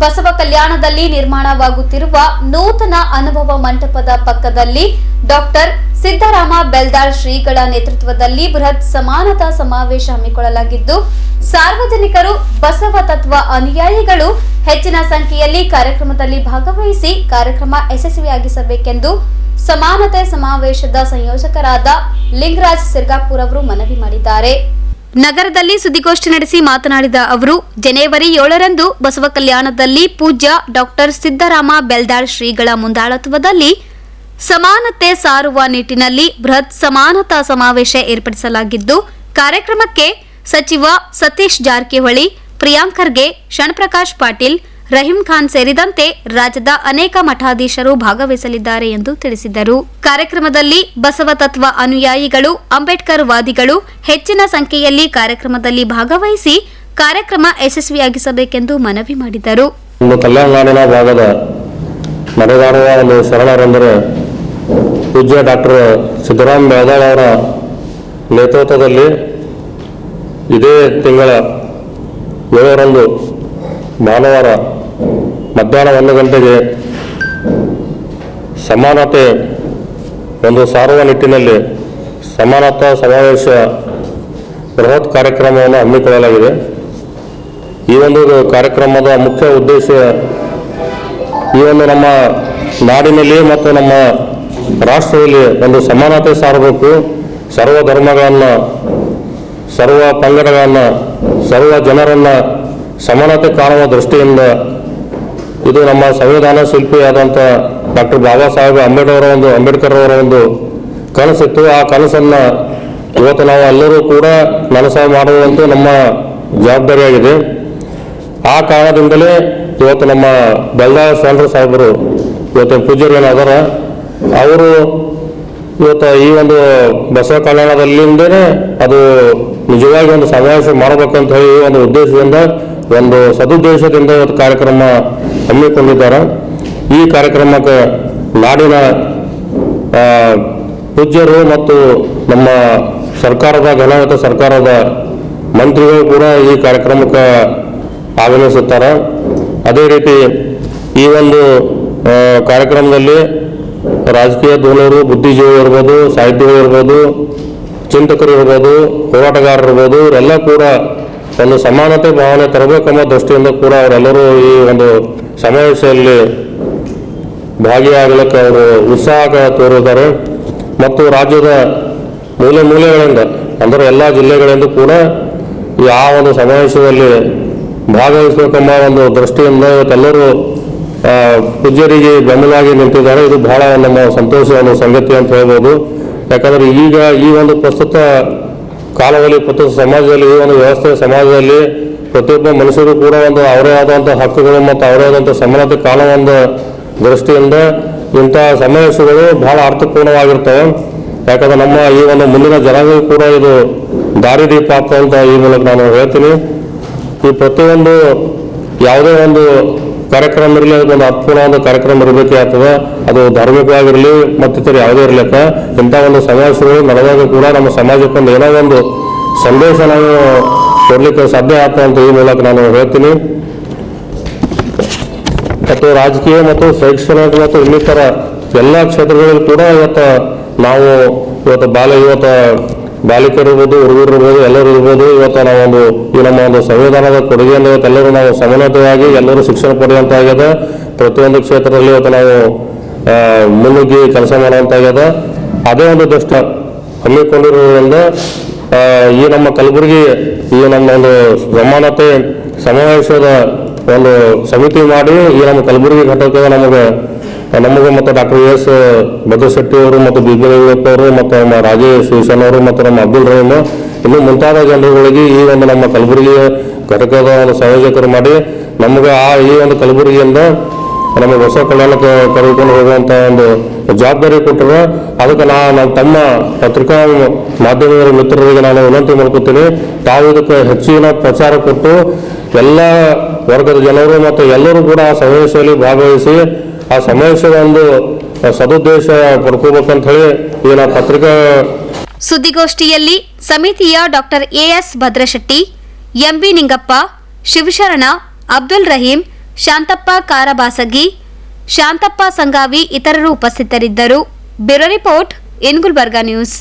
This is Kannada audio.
ಬಸವ ಕಲ್ಯಾಣದಲ್ಲಿ ನಿರ್ಮಾಣವಾಗುತ್ತಿರುವ ನೂತನ ಅನುಭವ ಮಂಟಪದ ಪಕ್ಕದಲ್ಲಿ ಡಾಕ್ಟರ್ ಸಿದ್ದರಾಮ ಬೆಲ್ದಾಳ್ ಶ್ರೀಗಳ ನೇತೃತ್ವದಲ್ಲಿ ಬೃಹತ್ ಸಮಾನತಾ ಸಮಾವೇಶ ಹಮ್ಮಿಕೊಳ್ಳಲಾಗಿದ್ದು, ಸಾರ್ವಜನಿಕರು ಬಸವ ತತ್ವ ಅನುಯಾಯಿಗಳು ಹೆಚ್ಚಿನ ಸಂಖ್ಯೆಯಲ್ಲಿ ಕಾರ್ಯಕ್ರಮದಲ್ಲಿ ಭಾಗವಹಿಸಿ ಕಾರ್ಯಕ್ರಮ ಯಶಸ್ವಿಯಾಗಿಸಬೇಕೆಂದು ಸಮಾನತೆ ಸಮಾವೇಶದ ಸಂಯೋಜಕರಾದ ಲಿಂಗರಾಜ್ ಸಿರ್ಗಾಪುರ್ ಅವರು ಮನವಿ ಮಾಡಿದ್ದಾರೆ. ನಗರದಲ್ಲಿ ಸುದ್ದಿಗೋಷ್ಠಿ ನಡೆಸಿ ಮಾತನಾಡಿದ ಅವರು, ಜನವರಿ ಏಳರಂದು ಬಸವ ಕಲ್ಯಾಣದಲ್ಲಿ ಪೂಜ್ಯ ಡಾಕ್ಟರ್ ಸಿದ್ದರಾಮ ಬೆಲ್ದಾಳ್ ಶ್ರೀಗಳ ಮುಂದಾಳತ್ವದಲ್ಲಿ ಸಮಾನತೆ ಸಾರುವ ನಿಟ್ಟಿನಲ್ಲಿ ಬೃಹತ್ ಸಮಾನತಾ ಸಮಾವೇಶ ಏರ್ಪಡಿಸಲಾಗಿದ್ದು, ಕಾರ್ಯಕ್ರಮಕ್ಕೆ ಸಚಿವ ಸತೀಶ್ ಜಾರಕಿಹೊಳಿ ಪ್ರಿಯಾಂಕ್ ಖರ್ಗೆ ಶಣ್ಪ್ರಕಾಶ್ ಪಾಟೀಲ್ ರಹೀಂ ಖಾನ್ ಸೇರಿದಂತೆ ರಾಜ್ಯದ ಅನೇಕ ಮಠಾಧೀಶರು ಭಾಗವಹಿಸಲಿದ್ದಾರೆ ಎಂದು ತಿಳಿಸಿದರು. ಕಾರ್ಯಕ್ರಮದಲ್ಲಿ ಬಸವ ತತ್ವ ಅನುಯಾಯಿಗಳು, ಅಂಬೇಡ್ಕರ್ ವಾದಿಗಳು ಹೆಚ್ಚಿನ ಸಂಖ್ಯೆಯಲ್ಲಿ ಕಾರ್ಯಕ್ರಮದಲ್ಲಿ ಭಾಗವಹಿಸಿ ಕಾರ್ಯಕ್ರಮ ಯಶಸ್ವಿಯಾಗಿಸಬೇಕೆಂದು ಮನವಿ ಮಾಡಿದರು. ಪೂಜ್ಯ ಡಾಕ್ಟರ್ ಸಿದ್ದರಾಮ್ ಅವರ ನೇತೃತ್ವದಲ್ಲಿ ಇದೇ ತಿಂಗಳ ಏಳರಂದು ಭಾನುವಾರ ಗಂಟೆಗೆ ಸಮಾನತೆ, ಒಂದು ಸಾರುವ ನಿಟ್ಟಿನಲ್ಲಿ ಸಮಾನತಾ ಸಮಾವೇಶ ಬೃಹತ್ ಕಾರ್ಯಕ್ರಮವನ್ನು ಹಮ್ಮಿಕೊಳ್ಳಲಾಗಿದೆ. ಈ ಒಂದು ಕಾರ್ಯಕ್ರಮದ ಮುಖ್ಯ ಉದ್ದೇಶ ಈ ಒಂದು ನಮ್ಮ ನಾಡಿನಲ್ಲಿ ಮತ್ತು ನಮ್ಮ ರಾಷ್ಟ್ರದಲ್ಲಿ ಒಂದು ಸಮಾನತೆ ಸಾರಬೇಕು, ಸರ್ವ ಧರ್ಮಗಳನ್ನು, ಸರ್ವ ಪಂಗಡಗಳನ್ನು, ಸರ್ವ ಜನರನ್ನು ಸಮಾನತೆ ಕಾಣುವ ದೃಷ್ಟಿಯಿಂದ ಇದು ನಮ್ಮ ಸಂವಿಧಾನ ಶಿಲ್ಪಿಯಾದಂಥ ಡಾಕ್ಟರ್ ಬಾಬಾ ಸಾಹೇಬ್ ಅಂಬೇಡ್ಕರ್ ಅವರ ಒಂದು, ಅಂಬೇಡ್ಕರ್ ಅವರ ಒಂದು ಕನಸಿತ್ತು. ಆ ಕನಸನ್ನ ಇವತ್ತು ನಾವು ಎಲ್ಲರೂ ಕೂಡ ನನಸ ಮಾಡುವಂತೆ ನಮ್ಮ ಜವಾಬ್ದಾರಿಯಾಗಿದೆ. ಆ ಕಾರಣದಿಂದಲೇ ಇವತ್ತು ನಮ್ಮ ಬಳ್ಳಾರ ಶರಣರ ಸಾಹೇಬರು ಇವತ್ತು ಪೂಜ್ಯರು ಏನಾದಾರ, ಅವರು ಇವತ್ತು ಈ ಒಂದು ಬಸವ ಕಲ್ಯಾಣದಲ್ಲಿಂದೇ ಅದು ನಿಜವಾಗಿ ಒಂದು ಸಮಾವೇಶ ಮಾಡಬೇಕಂತ ಹೇಳಿ ಈ ಒಂದು ಉದ್ದೇಶದಿಂದ, ಒಂದು ಸದುದ್ದೇಶದಿಂದ ಇವತ್ತು ಕಾರ್ಯಕ್ರಮ ಹಮ್ಮಿಕೊಂಡಿದ್ದಾರೆ. ಈ ಕಾರ್ಯಕ್ರಮಕ್ಕೆ ನಾಡಿನ ಪೂಜ್ಯರು ಮತ್ತು ನಮ್ಮ ಸರ್ಕಾರದ ಘನಗತ ಸರ್ಕಾರದ ಮಂತ್ರಿಗಳು ಕೂಡ ಈ ಕಾರ್ಯಕ್ರಮಕ್ಕೆ ಆಗಮಿಸುತ್ತಾರೆ. ಅದೇ ರೀತಿ ಈ ಒಂದು ಕಾರ್ಯಕ್ರಮದಲ್ಲಿ ರಾಜಕೀಯ ಧೋರಣರು ಬುದ್ಧಿಜೀವಿ ಇರ್ಬೋದು ಸಾಹಿತ್ಯಗಳು ಇರ್ಬೋದು, ಚಿಂತಕರು ಇರ್ಬೋದು, ಹೋರಾಟಗಾರರು ಇರ್ಬೋದು, ಇವರೆಲ್ಲ ಕೂಡ ಒಂದು ಸಮಾನತೆ ಭಾವನೆ ತರಬೇಕೆಂಬ ದೃಷ್ಟಿಯಿಂದ ಕೂಡ ಅವರೆಲ್ಲರೂ ಈ ಒಂದು ಸಮಾವೇಶದಲ್ಲಿ ಭಾಗಿಯಾಗಲಿಕ್ಕೆ ಅವರು ಉತ್ಸಾಹ ತೋರಿದ್ದಾರೆ. ಮತ್ತು ರಾಜ್ಯದ ಮೂಲೆ ಮೂಲೆಗಳಿಂದ, ಅಂದರೆ ಎಲ್ಲ ಜಿಲ್ಲೆಗಳಿಂದ ಕೂಡ ಈ ಆ ಒಂದು ಸಮಾವೇಶದಲ್ಲಿ ಭಾಗವಹಿಸಬೇಕೆಂಬ ಒಂದು ದೃಷ್ಟಿಯಿಂದ ಇವತ್ತೆಲ್ಲರೂ ಪೂಜ್ಯರಿಗೆ ಬೆಂಬಲವಾಗಿ ನಿಂತಿದ್ದಾರೆ. ಇದು ಬಹಳ ನಮ್ಮ ಸಂತೋಷ, ಒಂದು ಸಂಗತಿ ಅಂತ ಹೇಳ್ಬೋದು. ಯಾಕಂದ್ರೆ ಈಗ ಈ ಒಂದು ಪ್ರಸ್ತುತ ಕಾಲದಲ್ಲಿ ಪ್ರತಿಯೊಂದು ಸಮಾಜದಲ್ಲಿ ಈ ಒಂದು ವ್ಯವಸ್ಥೆ ಸಮಾಜದಲ್ಲಿ ಪ್ರತಿಯೊಬ್ಬ ಮನುಷ್ಯರು ಕೂಡ ಒಂದು ಅವರೇ ಆದಂಥ ಹಕ್ಕುಗಳು ಮತ್ತು ಅವರೇ ಆದಂಥ ಸಮಾನತೆ ಕಾಲ ಒಂದು ದೃಷ್ಟಿಯಿಂದ ಇಂಥ ಸಮಾವೇಶಗಳು ಬಹಳ ಅರ್ಥಪೂರ್ಣವಾಗಿರ್ತವೆ. ಯಾಕಂದ್ರೆ ನಮ್ಮ ಈ ಒಂದು ಮುಂದಿನ ಜನಾಂಗ ಕೂಡ ಇದು ದಾರಿದೀಪ ಆಗ್ತಾ ಅಂತ ಈ ಮೂಲಕ ನಾನು ಹೇಳ್ತೀನಿ. ಈ ಪ್ರತಿಯೊಂದು ಯಾವುದೇ ಒಂದು ಕಾರ್ಯಕ್ರಮ ಇರಲಿ ಒಂದು ಅರ್ಥಪೂರ್ಣ ಒಂದು ಕಾರ್ಯಕ್ರಮ ಇರಬೇಕೇ ಆಗ್ತದೆ. ಅದು ಧಾರ್ಮಿಕವಾಗಿರಲಿ, ಮತ್ತಿತರ ಯಾವುದೇ ಇರಲಿಕ್ಕ ಇಂಥ ಒಂದು ಸಮಾವೇಶಗಳು ನಡೆದಾಗ ಕೂಡ ನಮ್ಮ ಸಮಾಜಕ್ಕೆ ಒಂದು ಏನೋ ಒಂದು ಸಂದೇಶ ನಾವು ಕೊಡಲಿಕ್ಕೆ ಸಾಧ್ಯ ಆಗ್ತದೆ ಅಂತ ಈ ಮೂಲಕ ನಾನು ಹೇಳ್ತೀನಿ. ಮತ್ತು ರಾಜಕೀಯ ಮತ್ತು ಶೈಕ್ಷಣಿಕ ಮತ್ತು ಇನ್ನಿತರ ಎಲ್ಲ ಕ್ಷೇತ್ರಗಳಲ್ಲಿ ಕೂಡ ಇವತ್ತು ನಾವು ಇವತ್ತು ಬಾಲ, ಇವತ್ತು ಬಾಲಿಕರು ಇರ್ಬೋದು, ಹುಡುಗರು ಇರ್ಬೋದು, ಎಲ್ಲರೂ ಇರ್ಬೋದು, ಇವತ್ತು ನಾವೊಂದು ಈ ನಮ್ಮ ಒಂದು ಸಂವಿಧಾನದ ಕೊಡುಗೆಯನ್ನು ಇವತ್ತು ಎಲ್ಲರೂ ನಾವು ಸಮಾನತೆಯಾಗಿ ಎಲ್ಲರೂ ಶಿಕ್ಷಣ ಪಡೆಯುವಂತಾಗ್ಯದ ಪ್ರತಿಯೊಂದು ಕ್ಷೇತ್ರದಲ್ಲಿ ಇವತ್ತು ನಾವು ಮುನ್ನುಗ್ಗಿ ಕೆಲಸ ಮಾಡುವಂತಾಗ್ಯದ ಅದೇ ಒಂದು ದೃಷ್ಟ ಹಮ್ಮಿಕೊಂಡಿರುವುದರಿಂದ ಈ ನಮ್ಮ ಕಲಬುರಗಿ, ಈ ನಮ್ಮ ಒಂದು ಸಮಾನತೆ, ಸಮಾವೇಶದ ಒಂದು ಸಮಿತಿ ಮಾಡಿ ಈ ನಮ್ಮ ಕಲಬುರಗಿ ಘಟಕದ ನಮಗೆ ನಮಗೆ ಮತ್ತು ಡಾಕ್ಟರ್ ಎಸ್ ಭದ್ರಶೆಟ್ಟಿ ಅವರು ಮತ್ತು ಬಿ ಬಿ ಅವರು ಮತ್ತು ನಮ್ಮ ರಾಜೇಶ್ ಶೇಷನ್ ಅವರು ಮತ್ತು ನಮ್ಮ ಅಬ್ದುಲ್ ರಹೀಮ್ ಇನ್ನು ಮುಂತಾದ ಜನರುಗಳಿಗೆ ಈ ಒಂದು ನಮ್ಮ ಕಲಬುರಗಿ ಘಟಕದ ಒಂದು ಸಂಯೋಜಕರು ಮಾಡಿ ನಮಗೆ ಆ ಈ ಒಂದು ಕಲಬುರಗಿಯಿಂದ ನಮ್ಮ ಹೊಸ ಕಲ್ಯಾಣಕ್ಕೆ ಕರೆದುಕೊಂಡು ಹೋಗುವಂಥ ಒಂದು ಜವಾಬ್ದಾರಿ ಕೊಟ್ಟರು ಅದಕ್ಕೆ ನಾ ನಮ್ಮ ತಮ್ಮ ಪತ್ರಿಕಾ ಮಾಧ್ಯಮದ ಮಿತ್ರರಿಗೆ ನಾನು ವಿನಂತಿ ಮಾಡ್ಕೊತೀನಿ. ತಾವು ಇದಕ್ಕೆ ಹೆಚ್ಚಿನ ಪ್ರಚಾರ ಕೊಟ್ಟು ಎಲ್ಲ ವರ್ಗದ ಜನರು ಮತ್ತು ಎಲ್ಲರೂ ಕೂಡ ಆ ಸಮಾವೇಶದಲ್ಲಿ ಭಾಗವಹಿಸಿ ಆ ಸಮಾವೇಶದ ಒಂದು ಸದುದ್ದೇಶ ಪಡ್ಕೋಬೇಕಂತ ಹೇಳಿ ಈ ನಾ ಪತ್ರಿಕಾ ಸುದ್ದಿಗೋಷ್ಠಿಯಲ್ಲಿ ಸಮಿತಿಯ doctor A S Bhadrashetti, M B Ningappa, Shivasharana, Abdul Rahim Shantappa Karabasagi Shantappa Sangavi ಇತರರು ಉಪಸ್ಥಿತರಿದ್ದರು. Bureau report in Gulbarga news.